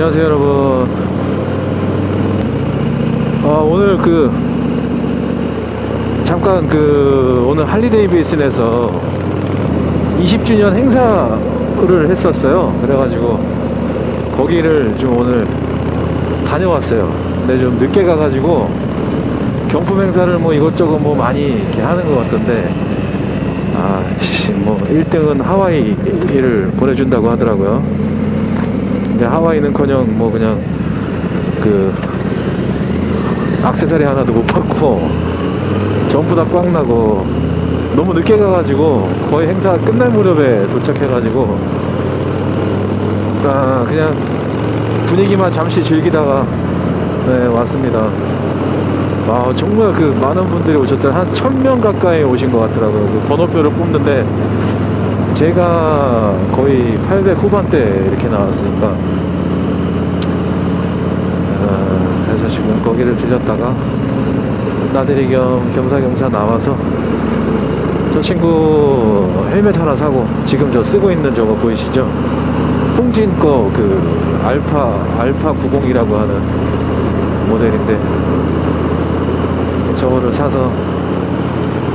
안녕하세요 여러분. 아 오늘 그 잠깐 그 오늘 할리데이비슨에서 20주년 행사를 했었어요. 그래가지고 거기를 좀 오늘 다녀왔어요. 근데 좀 늦게 가가지고 경품 행사를 뭐 이것저것 뭐 많이 이렇게 하는 것 같던데 아뭐 1등은 하와이를 보내준다고 하더라고요 근데 하와이는커녕 뭐 그냥 그 악세사리 하나도 못 받고 전부 다 꽝 나고 너무 늦게 가가지고 거의 행사 끝날 무렵에 도착해가지고 아 그냥 분위기만 잠시 즐기다가 네 왔습니다. 아 정말 그 많은 분들이 오셨더라 한천 명 가까이 오신 것 같더라고요. 그 번호표를 뽑는데 제가 거의 800 후반대 이렇게 나왔으니까 아, 그래서 지금 거기를 들렸다가 나들이 겸 겸사겸사 나와서 저 친구 헬멧 하나 사고 지금 저 쓰고 있는 저거 보이시죠? 홍진 거 그 알파 알파 90이라고 하는 모델인데 저거를 사서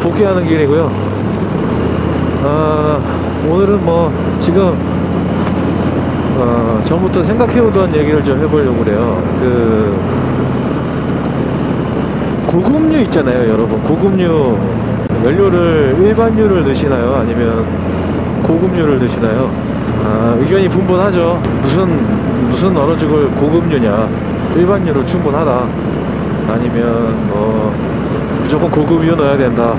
복귀하는 길이고요. 아 오늘은 뭐 지금 어, 전부터 생각해오던 얘기를 좀 해보려고 그래요. 그 고급류 있잖아요, 여러분. 고급류 연료를 일반류를 넣으시나요? 아니면 고급류를 넣으시나요? 아, 의견이 분분하죠. 무슨 무슨 어느 쪽을 고급류냐? 일반류로 충분하다. 아니면 뭐 무조건 고급류 넣어야 된다.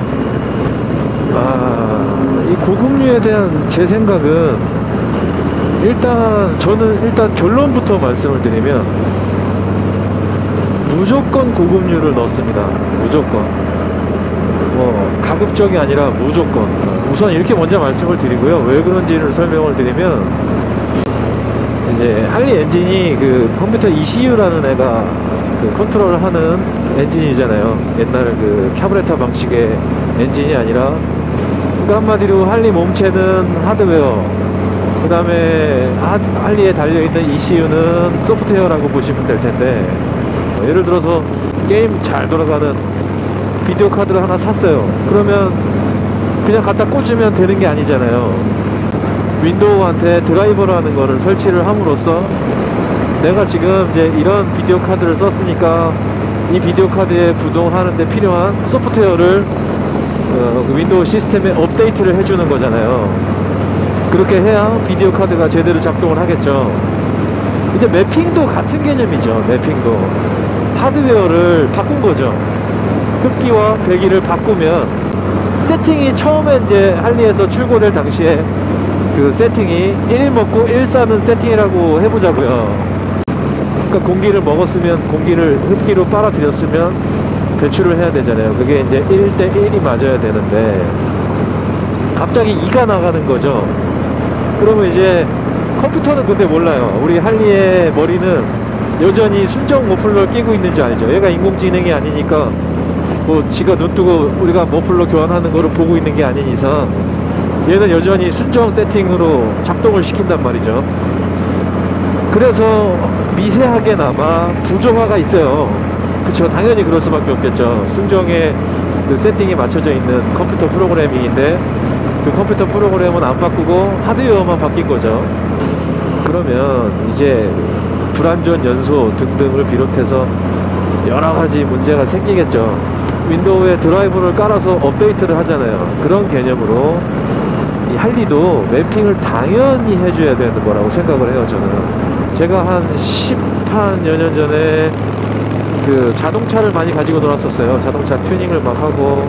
아, 이 고급류에 대한 제 생각은 일단 저는 일단 결론부터 말씀을 드리면 무조건 고급류를 넣습니다. 무조건. 뭐 가급적이 아니라 무조건. 우선 이렇게 먼저 말씀을 드리고요. 왜 그런지를 설명을 드리면 이제 할리 엔진이 그 컴퓨터 ECU라는 애가 그 컨트롤을 하는 엔진이잖아요. 옛날 그 캐브레타 방식의 엔진이 아니라 그러니까 한마디로 할리 몸체는 하드웨어 그 다음에 할리에 달려있는 ECU는 소프트웨어라고 보시면 될 텐데 예를 들어서 게임 잘 돌아가는 비디오 카드를 하나 샀어요. 그러면 그냥 갖다 꽂으면 되는 게 아니잖아요. 윈도우한테 드라이버라는 거를 설치를 함으로써 내가 지금 이제 이런 비디오 카드를 썼으니까 이 비디오 카드에 구동하는데 필요한 소프트웨어를 어, 그 윈도우 시스템에 업데이트를 해주는 거잖아요. 그렇게 해야 비디오 카드가 제대로 작동을 하겠죠. 이제 매핑도 같은 개념이죠. 매핑도 하드웨어를 바꾼 거죠. 흡기와 배기를 바꾸면 세팅이 처음에 이제 할리에서 출고될 당시에 그 세팅이 1 먹고 1 싸는 세팅이라고 해보자고요. 그러니까 공기를 먹었으면 공기를 흡기로 빨아들였으면 배출을 해야 되잖아요. 그게 이제 1대 1이 맞아야 되는데 갑자기 2가 나가는 거죠. 그러면 이제 컴퓨터는 근데 몰라요. 우리 할리의 머리는 여전히 순정 머플러를 끼고 있는 줄 알죠. 얘가 인공지능이 아니니까 뭐 지가 눈 뜨고 우리가 머플러 교환하는 거를 보고 있는 게 아닌 이상 얘는 여전히 순정 세팅으로 작동을 시킨단 말이죠. 그래서 미세하게나마 부정화가 있어요. 그쵸 당연히 그럴 수밖에 없겠죠. 순정의 그 세팅이 맞춰져 있는 컴퓨터 프로그래밍인데 그 컴퓨터 프로그램은 안 바꾸고 하드웨어만 바뀐 거죠. 그러면 이제 불안전 연소 등등을 비롯해서 여러 가지 문제가 생기겠죠. 윈도우에 드라이버를 깔아서 업데이트를 하잖아요. 그런 개념으로 이 할리도 매핑을 당연히 해줘야 되는 거라고 생각을 해요 저는. 제가 한 10한 여년 전에 그 자동차를 많이 가지고 놀았었어요. 자동차 튜닝을 막 하고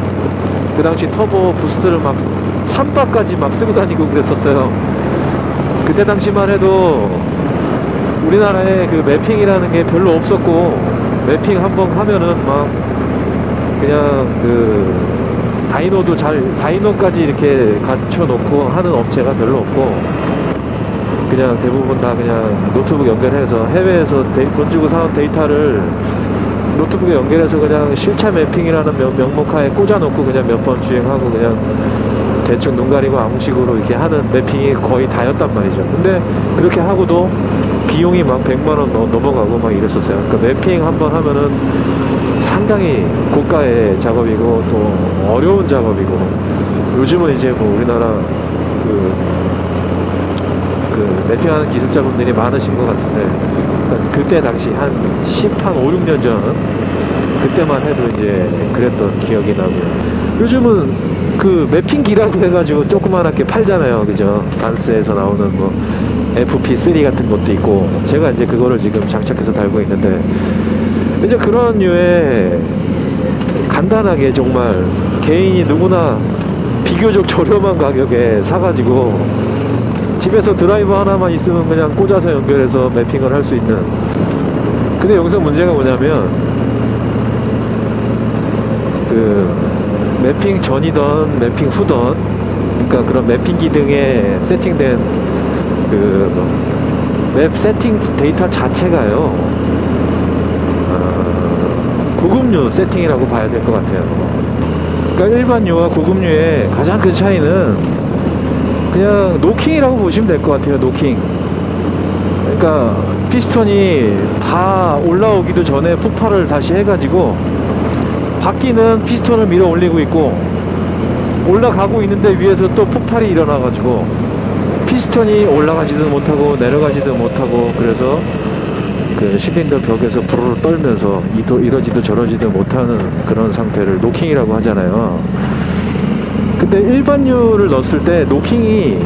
그 당시 터보 부스트를 막 3바까지 막 쓰고 다니고 그랬었어요. 그때 당시만 해도 우리나라에 그 매핑이라는 게 별로 없었고 매핑 한번 하면은 막 그냥 그 다이노도 잘 다이노까지 이렇게 갖춰 놓고 하는 업체가 별로 없고 그냥 대부분 다 그냥 노트북 연결해서 해외에서 돈 주고 사온 데이터를 노트북에 연결해서 그냥 실차 매핑이라는 명, 명목하에 꽂아놓고 그냥 몇 번 주행하고 그냥 대충 눈 가리고 아무 식으로 이렇게 하는 매핑이 거의 다였단 말이죠. 근데 그렇게 하고도 비용이 막 100만원 넘어가고 막 이랬었어요. 그러니까 매핑 한 번 하면은 상당히 고가의 작업이고 또 어려운 작업이고 요즘은 이제 뭐 우리나라 그, 그 매핑하는 기술자분들이 많으신 것 같은데 그러니까 그때 당시 한 10, 한 5, 6년 전 그때만 해도 이제 그랬던 기억이 나고요. 요즘은 그 매핑기라고 해가지고 조그만하게 팔잖아요. 그죠? 반스에서 나오는 뭐 FP3 같은 것도 있고 제가 이제 그거를 지금 장착해서 달고 있는데 이제 그런 류의 간단하게 정말 개인이 누구나 비교적 저렴한 가격에 사가지고 집에서 드라이버 하나만 있으면 그냥 꽂아서 연결해서 매핑을 할 수 있는. 근데 여기서 문제가 뭐냐면 그 매핑 전이던 매핑 후던 그러니까 그런 매핑 기등에 세팅된 그 맵 세팅 데이터 자체가요 어, 고급류 세팅이라고 봐야 될 것 같아요. 그러니까 일반류와 고급류의 가장 큰 차이는 그냥 노킹이라고 보시면 될 것 같아요 노킹. 그러니까 피스톤이 다 올라오기도 전에 폭발을 다시 해가지고 바퀴는 피스톤을 밀어 올리고 있고 올라가고 있는데 위에서 또 폭발이 일어나 가지고 피스톤이 올라가지도 못하고 내려가지도 못하고 그래서 그 실린더 벽에서 부르르 떨면서 이도 이러지도 저러지도 못하는 그런 상태를 노킹이라고 하잖아요 근데 일반유를 넣었을 때 노킹이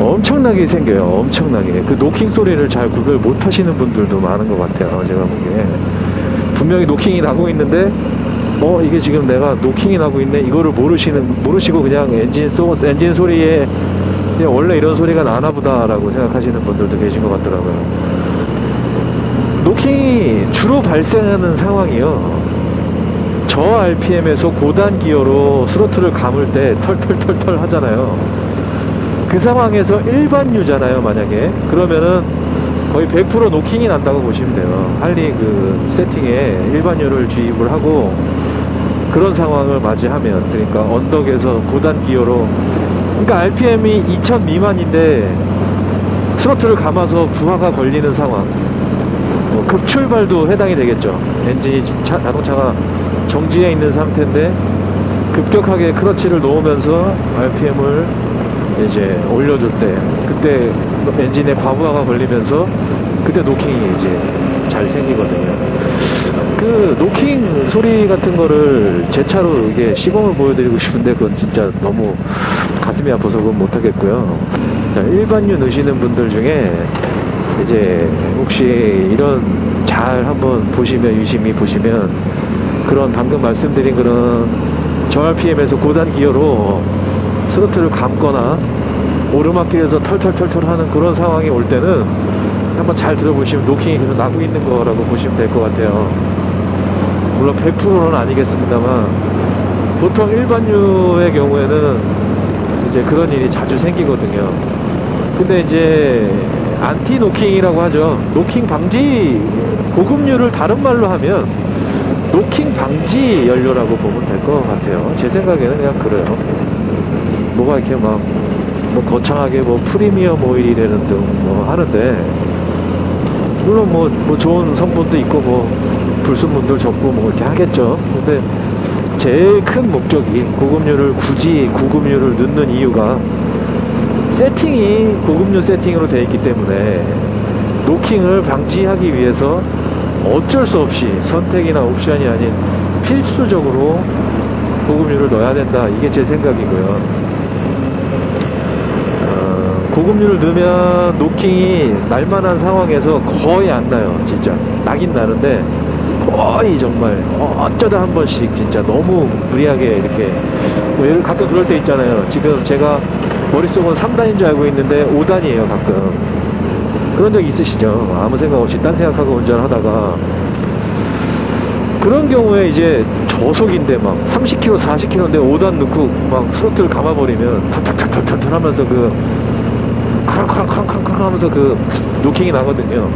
엄청나게 생겨요 엄청나게 그 노킹 소리를 잘 구별 못 하시는 분들도 많은 것 같아요 제가 보기에 분명히 노킹이 나고 있는데 어 이게 지금 내가 노킹이 나고 있네 이거를 모르시는 모르시고 그냥 엔진 소 엔진 소리에 원래 이런 소리가 나나 보다라고 생각하시는 분들도 계신 것 같더라고요. 노킹이 주로 발생하는 상황이요. 저 RPM에서 고단 기어로 스로틀을 감을 때 털털털털 하잖아요. 그 상황에서 일반 유잖아요, 만약에. 그러면은 거의 100% 노킹이 난다고 보시면 돼요. 할리 그 세팅에 일반유를 주입을 하고 그런 상황을 맞이하면 그러니까 언덕에서 고단 기어로 그러니까 RPM이 2000 미만인데 스로틀을 감아서 부하가 걸리는 상황 뭐 급출발도 해당이 되겠죠 엔진이 차, 자동차가 정지해 있는 상태인데 급격하게 크러치를 놓으면서 RPM을 이제 올려줄 때 그때 엔진에 과부하가 걸리면서 그때 노킹이 이제 잘 생기거든요 그 노킹 소리 같은 거를 제 차로 이게 시범을 보여드리고 싶은데 그건 진짜 너무 가슴이 아파서 그건 못하겠고요. 자, 일반유 넣으시는 분들 중에 이제 혹시 이런 잘 한번 보시면 유심히 보시면 그런 방금 말씀드린 그런 저RPM에서 고단 기어로 스로틀을 감거나 오르막길에서 털털털털 하는 그런 상황이 올 때는 한번 잘 들어보시면 노킹이 계속 나고 있는 거라고 보시면 될 것 같아요. 물론 100%는 아니겠습니다만 보통 일반유의 경우에는 이제 그런 일이 자주 생기거든요. 근데 이제 안티 노킹이라고 하죠. 노킹 방지 고급류를 다른 말로 하면 노킹 방지 연료라고 보면 될 것 같아요. 제 생각에는 그냥 그래요. 뭐가 이렇게 막, 뭐 거창하게 뭐 프리미엄 오일이라는 등뭐 하는데, 물론 뭐, 뭐 좋은 성분도 있고 뭐 불순물도 적고 뭐 이렇게 하겠죠. 근데 제일 큰 목적이 고급류를 굳이 고급류를 넣는 이유가 세팅이 고급류 세팅으로 되어 있기 때문에 노킹을 방지하기 위해서 어쩔 수 없이 선택이나 옵션이 아닌 필수적으로 고급류를 넣어야 된다. 이게 제 생각이고요. 어, 고급류를 넣으면 노킹이 날만한 상황에서 거의 안 나요. 진짜. 나긴 나는데 거의 정말 어쩌다 한 번씩 진짜 너무 무리하게 이렇게 뭐 가끔 그럴 때 있잖아요. 지금 제가 머릿속은 3단인 줄 알고 있는데 5단이에요 가끔. 그런 적 있으시죠? 아무 생각 없이 딴 생각하고 운전하다가 그런 경우에 이제 저속인데 막 30km, 40km인데 5단 넣고 막 스로틀 감아버리면 탁탁탁탁탁 하면서 그 카랑카랑카랑카랑 하면서 그 노킹이 나거든요.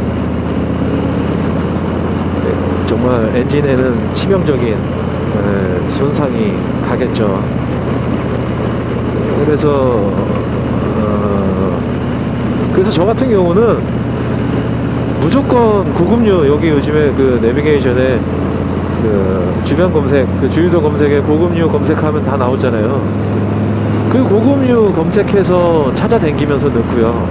정말 엔진에는 치명적인 손상이 가겠죠. 그래서 어, 그래서 저 같은 경우는 무조건 고급류 여기 요즘에 그 내비게이션에 그 주변 검색 그 주유소 검색에 고급류 검색하면 다 나오잖아요. 그 고급류 검색해서 찾아다니면서 넣고요.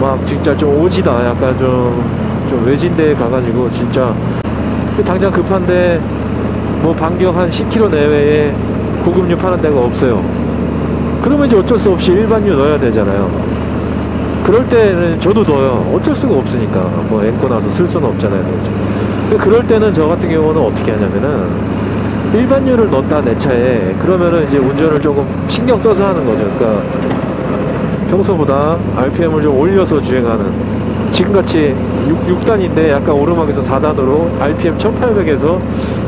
막 진짜 좀 오지다 약간 좀, 좀 외진 데에 가가지고 진짜. 당장 급한데 뭐 반경 한 10km 내외에 고급류 파는 데가 없어요. 그러면 이제 어쩔 수 없이 일반류 넣어야 되잖아요 그럴 때는 저도 넣어요. 어쩔 수가 없으니까. 뭐 앵꼬 나서 쓸 수는 없잖아요. 그럴 때는 저 같은 경우는 어떻게 하냐면은 일반류를 넣었다 내 차에. 그러면은 이제 운전을 조금 신경 써서 하는 거죠. 그러니까 평소보다 RPM을 좀 올려서 주행하는. 지금같이 6, 6단인데 약간 오르막에서 4단으로 RPM 1800에서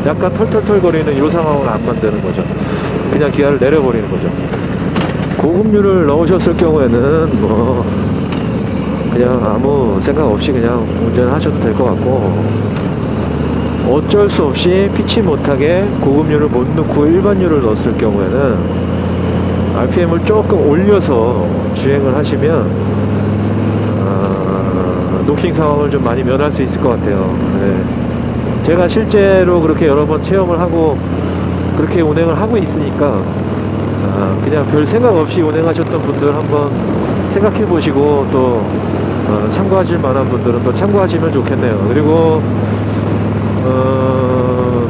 약간 털털털 거리는 이 상황을 안 만드는 거죠. 그냥 기아를 내려버리는 거죠. 고급류를 넣으셨을 경우에는 뭐 그냥 아무 생각 없이 그냥 운전하셔도 될 것 같고 어쩔 수 없이 피치 못하게 고급류를 못 넣고 일반류를 넣었을 경우에는 RPM을 조금 올려서 주행을 하시면 아, 노킹 상황을 좀 많이 면할 수 있을 것 같아요 네. 제가 실제로 그렇게 여러 번 체험을 하고 그렇게 운행을 하고 있으니까 아, 그냥 별 생각 없이 운행하셨던 분들 한번 생각해 보시고 또 어, 참고하실 만한 분들은 또 참고하시면 좋겠네요. 그리고 어,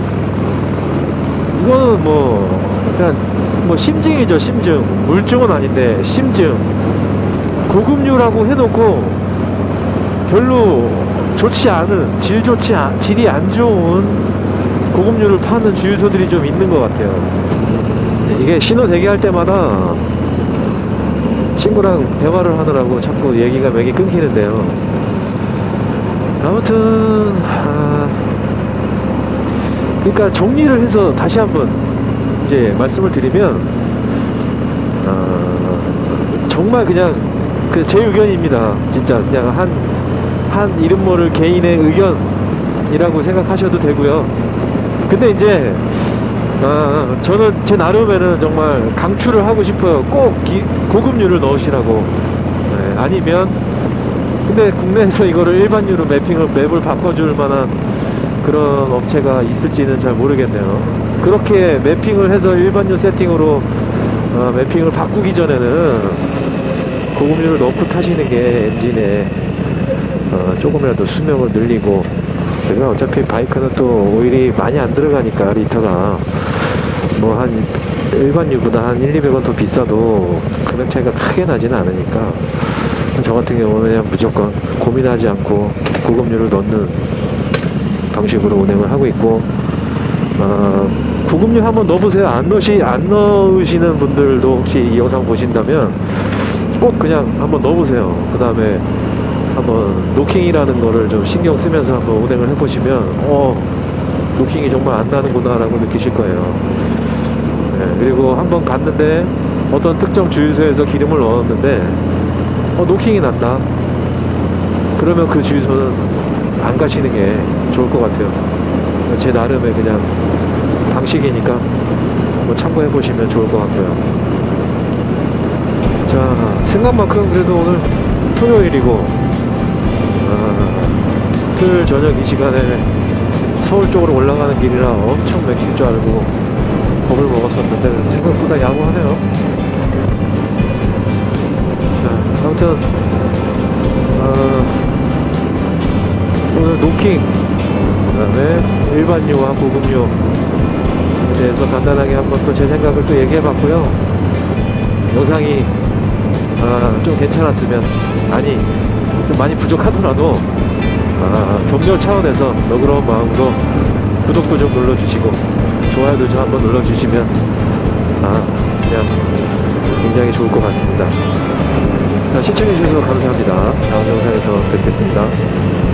이거는 뭐 그냥 뭐 심증이죠 심증. 물증은 아닌데 심증. 고급류라고 해놓고 별로 좋지 않은 질 좋지 않, 질이 안 좋은 고급류를 파는 주유소들이 좀 있는 것 같아요. 이게 신호 대기할 때마다 친구랑 대화를 하느라고 자꾸 얘기가 맥이 끊기는데요 아무튼 아, 그러니까 정리를 해서 다시 한번 이제 말씀을 드리면 어, 정말 그냥 그 제 의견입니다. 진짜 그냥 한, 한 이름 모를 개인의 의견이라고 생각하셔도 되고요. 근데 이제 아, 저는 제 나름에는 정말 강추를 하고 싶어요. 꼭 기, 고급류를 넣으시라고. 네, 아니면 근데 국내에서 이거를 일반류로 매핑을 맵을 바꿔줄 만한 그런 업체가 있을지는 잘 모르겠네요. 그렇게 매핑을 해서 일반류 세팅으로 어, 매핑을 바꾸기 전에는 고급류를 넣고 타시는 게 엔진에 어, 조금이라도 수명을 늘리고 제가 어차피 바이크는 또 오일이 많이 안 들어가니까 리터가. 뭐 한 일반류보다 한 1, 200원 더 비싸도 금액 차이가 크게 나지는 않으니까. 저 같은 경우는 그냥 무조건 고민하지 않고 고급류를 넣는 방식으로 운행을 하고 있고 어, 구급류 한번 넣어보세요. 안 넣으시 안 넣으시는 분들도 혹시 이 영상 보신다면 꼭 그냥 한번 넣어보세요. 그 다음에 한번 노킹이라는 거를 좀 신경 쓰면서 한번 운행을 해보시면 어 노킹이 정말 안 나는구나 라고 느끼실 거예요 네, 그리고 한번 갔는데 어떤 특정 주유소에서 기름을 넣었는데 어 노킹이 난다 그러면 그 주유소는 안 가시는 게 좋을 것 같아요. 제 나름의 그냥 방식이니까 뭐 참고해 보시면 좋을 것 같고요. 자, 생각만큼 그래도 오늘 토요일이고, 아, 토요일 저녁 이 시간에 서울 쪽으로 올라가는 길이라 엄청 맥힐 줄 알고 겁을 먹었었는데 생각보다 야구하네요. 자, 아무튼, 어, 오늘 노킹 그 다음에 일반유와 고급유에 대해서 간단하게 한번 또 제 생각을 또 얘기해 봤고요 영상이 아, 좀 괜찮았으면 아니 좀 많이 부족하더라도 아, 격려 차원에서 너그러운 마음으로 구독도 좀 눌러주시고 좋아요도 좀 한번 눌러주시면 아 그냥 굉장히 좋을 것 같습니다. 자, 시청해주셔서 감사합니다. 다음 영상에서 뵙겠습니다